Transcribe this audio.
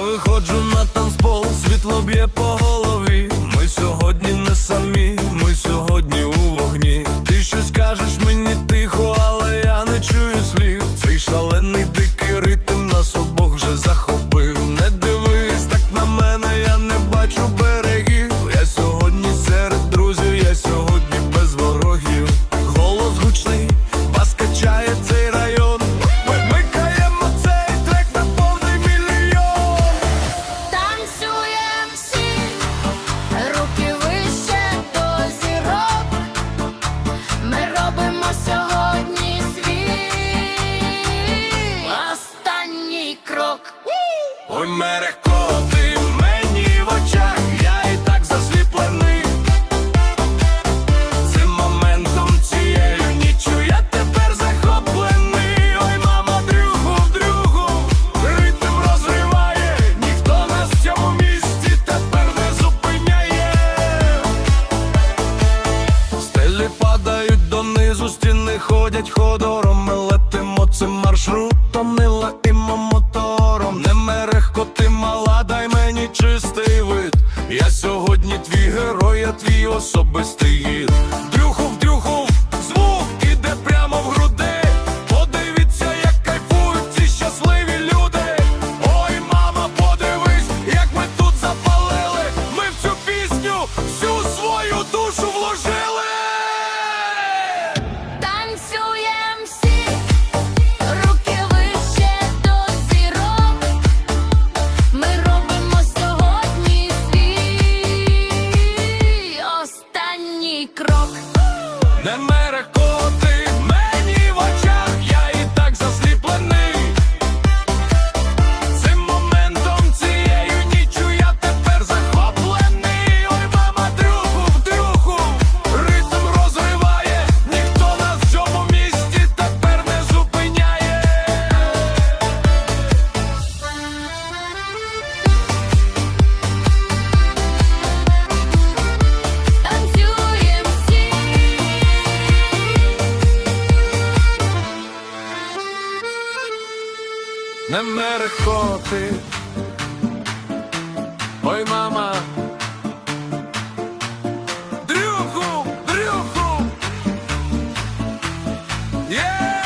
виходжу на танцпол, світло б'є по голові. Ми сьогодні не самі, ми сьогодні у вогні. Ти щось кажеш мені. Америко, ти мені в очах, я і так засліплений. Цим моментом цією ніччю я тепер захоплений. Ой, мама, другу, другу, ритм розриває, ніхто нас в місті тепер не зупиняє. Стелі падають донизу, стіни ходять ходором, ми летимо цим маршрутом, не летимо. Я сьогодні твій герой, я твій особистий. That ne merkoti Oj mama. Driukum, driukum Yeah!